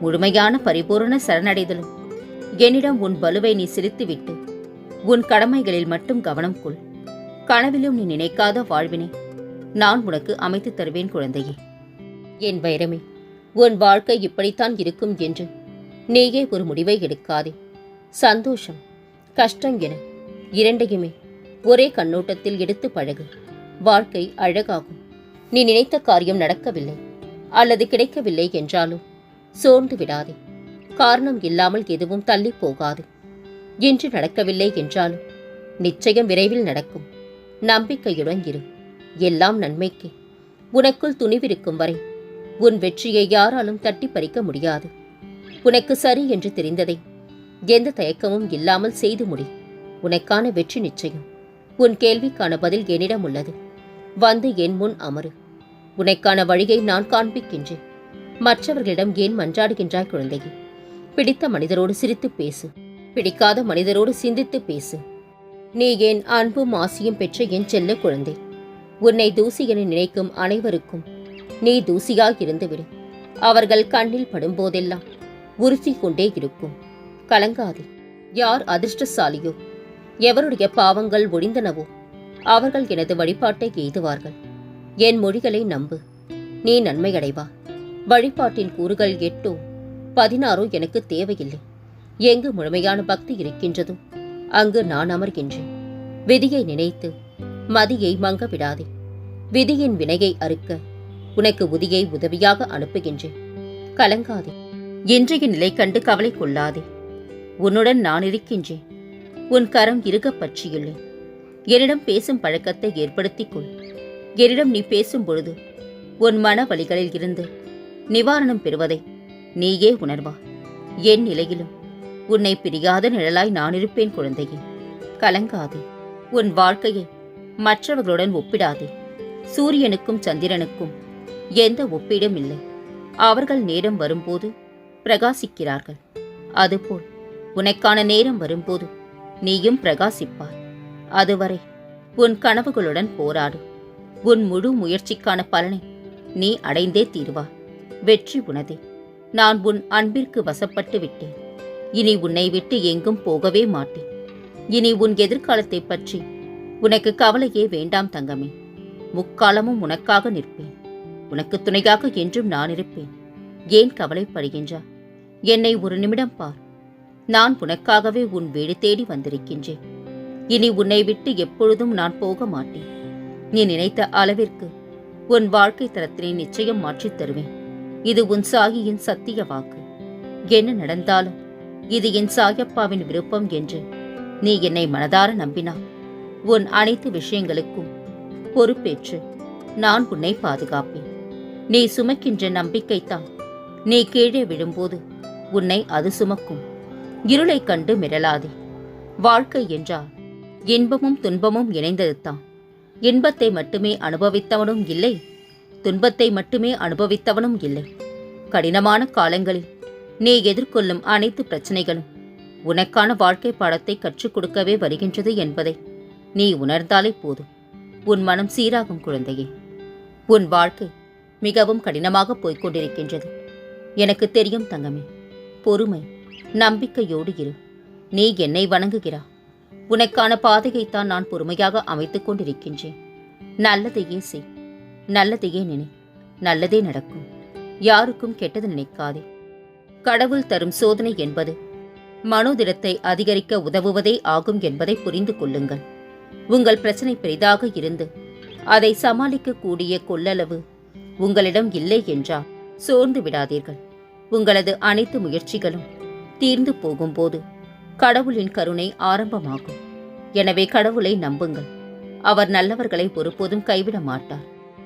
முழுமையான பரிபூரண சரணடைதலும். என்னிடம் உன் பலுவை நீ சிரித்துவிட்டு உன் கடமைகளில் மட்டும் கவனம் கொள். கனவிலும் நீ நினைக்காத வாழ்வினை நான் உனக்கு அமைத்துத் தருவேன் குழந்தையே. என் வைரமே உன் வாழ்க்கை இப்படித்தான் இருக்கும் என்று நீயே ஒரு முடிவை எடுக்காதே. சந்தோஷம் கஷ்டம் என இரண்டையுமே ஒரே கண்ணோட்டத்தில் எடுத்து பழகு. வாழ்க்கை அழகாகும். நீ நினைத்த காரியம் நடக்கவில்லை அல்லது கிடைக்கவில்லை என்றாலும் சோர்ந்து விடாதே. காரணம் இல்லாமல் எதுவும் தள்ளி போகாது. இன்று நடக்கவில்லை என்றாலும் நிச்சயம் விரைவில் நடக்கும். நம்பிக்கையுடன் இரு. எல்லாம் நன்மைக்கு. உனக்குள் துணிவிருக்கும் வரை உன் வெற்றியை யாராலும் தட்டி பறிக்க முடியாது. உனக்கு சரி என்று தெரிந்ததை எந்த தயக்கமும் இல்லாமல் செய்து முடி. உனக்கான வெற்றி நிச்சயம். உன் கேள்விக்கான பதில் என்னிடம் உள்ளது. வந்து என் முன் அமரு. உனக்கான வழியை நான் காண்பிக்கின்றேன். மற்றவர்களிடம் ஏன் மன்றாடுகின்றாய் குழந்தையே? பிடித்த மனிதரோடு சிரித்து பேசு. பிடிக்காத மனிதரோடு சிந்தித்து பேசு. நீ ஏன் அன்பும் ஆசியும் பெற்ற என் செல்ல குழந்தை? உன்னை தூசி என நினைக்கும் அனைவருக்கும் நீ தூசியாக இருந்துவிடு. அவர்கள் கண்ணில் படும்போதெல்லாம் உறுத்தி கொண்டே இருக்கும். கலங்காதே. யார் அதிர்ஷ்டசாலியோ? எவருடைய பாவங்கள் ஒடிந்தனவோ அவர்கள் எனது வழிபாட்டை எய்துவார்கள். என் மொழிகளை நம்பு. நீ நன்மையடைவா. வழிபாட்டின் கூறுகள் எட்டோ? பதினாறோ எனக்கு தேவையில்லை. எங்கு முழுமையான பக்தி இருக்கின்றதோ? அங்கு நான் அமர்கின்றேன். விதியை நினைத்து மதியை மங்க விடாதே விதியின் வினையை அறுக்க உனக்கு உதியை உதவியாக அனுப்புகின்றேன். கலங்காதே. இன்றைய நிலை கண்டு கவலை கொள்ளாதே. உன்னுடன் நான் இருக்கின்றேன். உன் கரம் இறுகப் பற்றியுள்ளேன் என்னிடம் பேசும் பழக்கத்தை ஏற்படுத்திக் கொள். என்னிடம் நீ பேசும் பொழுது உன் மன வழிகளில் இருந்து நிவாரணம் பெறுவதை நீயே உணர்வா. என் நிலையிலும் உன்னை பிரியாத நிழலாய் நான் இருப்பேன் குழந்தையே. கலங்காதே. உன் வாழ்க்கையை மற்றவர்களுடன் ஒப்பிடாதே. சூரியனுக்கும் சந்திரனுக்கும் எந்த ஒப்பீடும் இல்லை. அவர்கள் நேரம் வரும்போது பிரகாசிக்கிறார்கள். அதுபோல் உனக்கான நேரம் வரும்போது நீயும் பிரகாசிப்பார் அதுவரை உன் கனவுகளுடன் போராடு. உன் முழு முயற்சிக்கான பலனை நீ அடைந்தே தீர்வார் வெற்றி உனதே. நான் உன் அன்பிற்கு வசப்பட்டு விட்டேன். இனி உன்னை விட்டு எங்கும் போகவே மாட்டேன். இனி உன் எதிர்காலத்தை பற்றி உனக்கு கவலையே வேண்டாம் தங்கமே. முக்காலமும் உனக்காக நிற்பேன். உனக்கு துணையாக என்றும் நான் இருப்பேன். ஏன் கவலைப்படுகின்றா? என்னை ஒரு நிமிடம் பார். நான் உனக்காகவே உன் வீடு தேடி வந்திருக்கின்றேன். இனி உன்னை விட்டு எப்பொழுதும் நான் போக மாட்டேன். நீ நினைத்த அளவிற்கு உன் வாழ்க்கை தரத்தினை நிச்சயம் மாற்றித் தருவேன். இது உன் சாகியின் சத்திய வாக்கு. என்ன நடந்தாலும் இது என் சாயப்பாவின் விருப்பம் என்று நீ என்னை மனதார நம்பினா உன் அனைத்து விஷயங்களுக்கும் பொறுப்பேற்று நான் உன்னை பாதுகாப்பேன். நீ சுமக்கின்ற நம்பிக்கைத்தான் நீ கீழே விழும்போது உன்னை அது சுமக்கும். இருளைக் கண்டு மிரளாதே. வாழ்க்கை என்றால் இன்பமும் துன்பமும் இணைந்ததுதான். இன்பத்தை மட்டுமே அனுபவித்தவனும் இல்லை துன்பத்தை மட்டுமே அனுபவித்தவனும் இல்லை. கடினமான காலங்களில் நீ எதிர்கொள்ளும் அனைத்து பிரச்சனைகளும் உனக்கான வாழ்க்கை பாடத்தை கற்றுக் கொடுக்கவே வருகின்றது என்பதை நீ உணர்ந்தாலே போதும். உன் மனம் சீராகும் குழந்தையே. உன் வாழ்க்கை மிகவும் கடினமாக போய்க் கொண்டிருக்கின்றது எனக்கு தெரியும் தங்கமே. பொறுமை நம்பிக்கையோடு இரு. நீ என்னை வணங்குகிறா. உனக்கான பாதையைத்தான் நான் பொறுமையாக அமைத்துக் கொண்டிருக்கின்றேன். நல்லதையே செய். நல்லதையே நினை நல்லதே நடக்கும். யாருக்கும் கெட்டது நினைக்காதே. கடவுள் தரும் சோதனை என்பது மனோதிடத்தை அதிகரிக்க உதவுவதே ஆகும் என்பதை புரிந்து கொள்ளுங்கள். உங்கள் பிரச்சனை பெரிதாக இருந்து அதை சமாளிக்கக்கூடிய கொள்ளளவு உங்களிடம் இல்லை என்றால் சோர்ந்து விடாதீர்கள். உங்களது அனைத்து முயற்சிகளும் தீர்ந்து போகும்போது கடவுளின் கருணை ஆரம்பமாகும். எனவே கடவுளை நம்புங்கள். அவர் நல்லவர்களை ஒருபோதும் கைவிட மாட்டார்.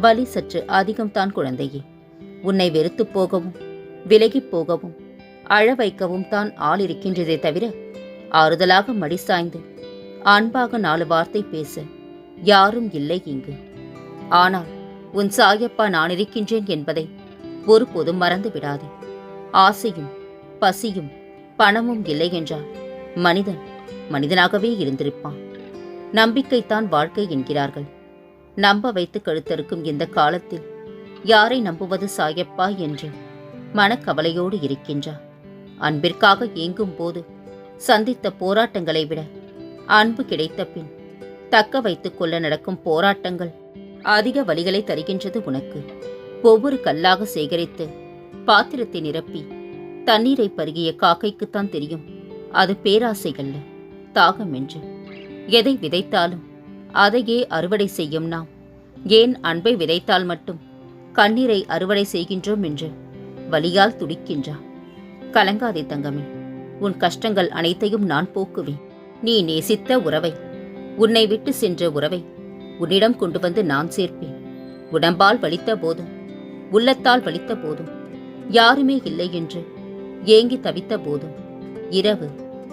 வலி சற்று அதிகம்தான் குழந்தையே. உன்னை வெறுத்துப் போகவும் விலகிப் போகவும் அழ வைக்கவும் தான் ஆள் இருக்கின்றதே தவிர ஆறுதலாக மடி சாய்ந்து அன்பாக நாலு வார்த்தை பேச யாரும் இல்லை இங்கு. ஆனால் உன் சாயப்பா நான் இருக்கின்றேன் என்பதை ஒருபோதும் மறந்து விடாதே. ஆசையும் பசியும் பணமும் இல்லை என்றால் மனிதன் மனிதனாகவே இருந்திருப்பான். நம்பிக்கைத்தான் வாழ்க்கை என்கிறார்கள். நம்ப வைத்து கழுத்திருக்கும் இந்த காலத்தில் யாரை நம்புவது சாயப்பா என்று மனக்கவலையோடு இருக்கின்றார். அன்பிற்காக ஏங்கும் போது சந்தித்த போராட்டங்களை விட அன்பு கிடைத்த பின் தக்க வைத்துக் கொள்ள நடக்கும் போராட்டங்கள் அதிக வழிகளை தருகின்றது உனக்கு. ஒவ்வொரு கல்லாக சேகரித்து பாத்திரத்தை நிரப்பி தண்ணீரை பருகிய காக்கைக்குத்தான் தெரியும். அது பேராசைகள்ல தாகம் என்று. எதை விதைத்தாலும் அதையே அறுவடை செய்யும் நாம். ஏன் அன்பை விதைத்தால் மட்டும்? கண்ணீரை அறுவடை செய்கின்றோம் என்று வலியால் துடிக்கின்றான் கலங்காதே தங்கமே உன் கஷ்டங்கள் அனைத்தையும் நான் போக்குவேன். நீ நேசித்த உறவை உன்னை விட்டு சென்ற உறவை உன்னிடம் கொண்டு வந்து நான் சேர்ப்பேன். உடம்பால் வலித்த போதும் உள்ளத்தால் வலித்த போதும் யாருமே இல்லை என்று ஏங்கி தவித்த போதும். இரவு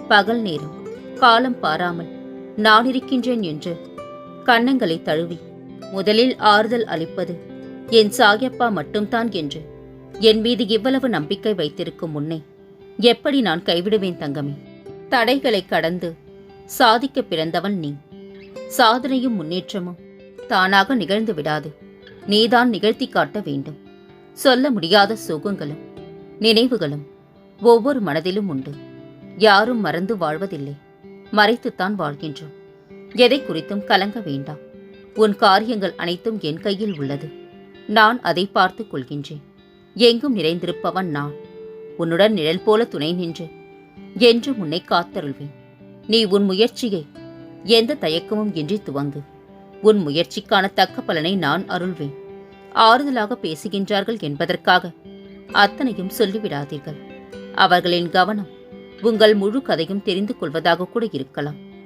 பகல் நேரம் காலம் பாராமல் நான் இருக்கின்றேன் என்று கன்னங்களை தழுவி முதலில் ஆறுதல் அளிப்பது என் சாயப்பா மட்டும்தான் என்று. என் மீது இவ்வளவு நம்பிக்கை வைத்திருக்கும் முன்னே எப்படி நான் கைவிடுவேன் தங்கமே? தடைகளை கடந்து சாதிக்க பிறந்தவன் நீ. சாதனையும் முன்னேற்றமும் தானாக நிகழ்ந்து விடாது. நீதான் நிகழ்த்தி காட்ட வேண்டும். சொல்ல முடியாத சுகங்களும் நினைவுகளும் ஒவ்வொரு மனதிலும் உண்டு. யாரும் மறந்து வாழ்வதில்லை. மறைத்துத்தான் வாழ்கின்றோம். எதை குறித்தும் கலங்க வேண்டாம். உன் காரியங்கள் அனைத்தும் என் கையில் உள்ளது. நான் அதை பார்த்துக் கொள்கின்றேன். எங்கும் நிறைந்திருப்பவன் நான். உன்னுடன் நிழல் போல துணை நின்று என்று உன்னை காத்தருள்வேன். நீ உன் முயற்சியை எந்த தயக்கமும் இன்றி துவங்கு. உன் முயற்சிக்கான தக்க பலனை நான் அருள்வேன். ஆறுதலாக பேசுகின்றார்கள் என்பதற்காக அத்தனையும் சொல்லிவிடாதீர்கள். அவர்களின் கவனம் உங்கள் முழு கதையும் தெரிந்து கொள்வதாக கூட இருக்கலாம்.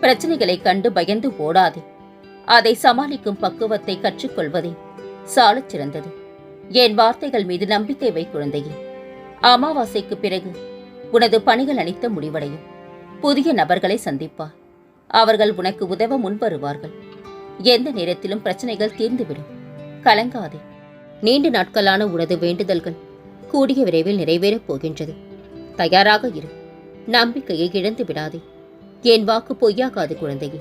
பிரச்சனைகளை கண்டு பயந்து ஓடாதே. அதை சமாளிக்கும் பக்குவத்தை கற்றுக்கொள்வதே சாலச் சிறந்தது. என் வார்த்தைகள் மீது நம்பிக்கை வை குழந்தையே. அமாவாசைக்கு பிறகு உனது பணிகள் அளித்த முடிவடையும். புதிய நபர்களை சந்திப்பார் அவர்கள் உனக்கு உதவ முன்வருவார்கள். எந்த நேரத்திலும் பிரச்சனைகள் தீர்ந்துவிடும். கலங்காதே. நீண்ட நாட்களான உனது வேண்டுதல்கள் கூடிய விரைவில் நிறைவேறப் போகின்றது. தயாராக இரு. நம்பிக்கையை இழந்து விடாதே என் வாக்கு பொய்யாகாது குழந்தையே.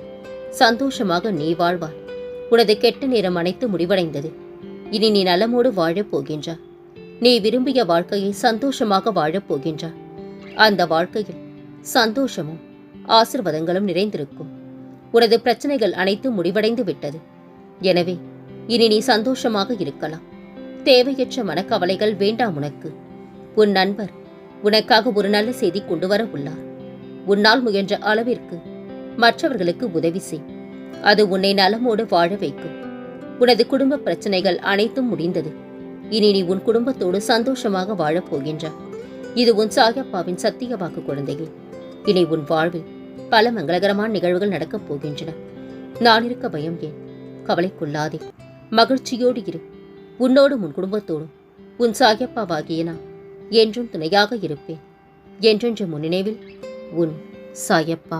சந்தோஷமாக நீ வாழ்வாய். உனது கெட்ட நேரம் அனைத்து முடிவடைந்தது. இனி நீ நலமோடு வாழப் போகின்றாய் நீ விரும்பிய வாழ்க்கையை சந்தோஷமாக வாழப் போகின்றாய் அந்த வாழ்க்கையில் சந்தோஷமும் ஆசிர்வாதங்களும் நிறைந்திருக்கும். உனது பிரச்சனைகள் அனைத்தும் முடிவடைந்து விட்டது. எனவே இனி நீ சந்தோஷமாக இருக்கலாம். தேவையற்ற மனக்கவலைகள் வேண்டாம் உனக்கு. உன் நண்பர் உனக்காக ஒரு நல்ல செய்தி கொண்டு வர உள்ளார். உன்னால் முயன்ற அளவிற்கு மற்றவர்களுக்கு உதவி செய். அது உன்னை நலமோடு வாழ வைக்கும். உனது குடும்ப பிரச்சனைகள் அனைத்தும் முடிந்தது. இனி நீ உன் குடும்பத்தோடு சந்தோஷமாக வாழப் போகின்றாய் இது உன் சாயப்பாவின் சத்திய வாக்கு குழந்தையே. இனி உன் வாழ்வில் பல மங்களகரமான நிகழ்வுகள் நடக்கப் போகின்றன. நான் இருக்க பயம் ஏன்? கவலைக்குள்ளாதே மகிழ்ச்சியோடு இரு. உன்னோடும் உன் குடும்பத்தோடும். உன் சாயப்பாவாகிய நான் என்றும் துணையாக இருப்பேன். என்றென்று முன்னினைவில் உன் சாயப்பா